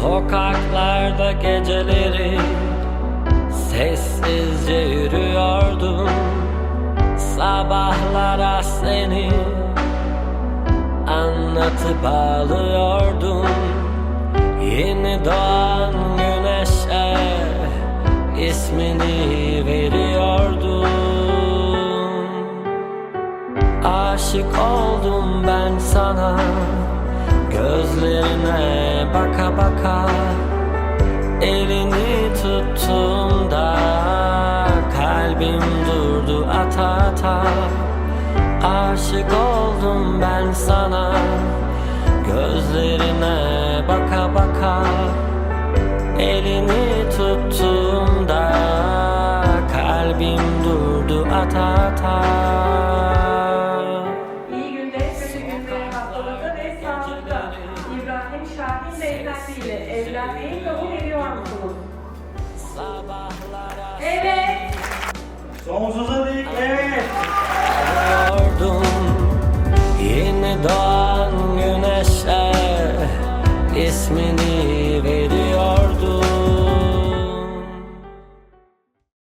Sokaklarda geceleri Sessizce yürüyordum. Sabahlara seni Anlatıp ağlıyordum Yeni doğan güneşe ismini veriyordum. Aşık oldum ben sana Gözlerine baka baka Elini tuttuğumda Kalbim durdu ata ata. Aşık oldum ben sana Gözlerine baka baka Elini tuttuğumda Kalbim durdu ata ata İbrahim Şahin Beyefendi ile evlenmeyi kabul ediyor musunuz? Sabahlara Evet. Sonsuza dek evet. Yeni doğan güneşe ismini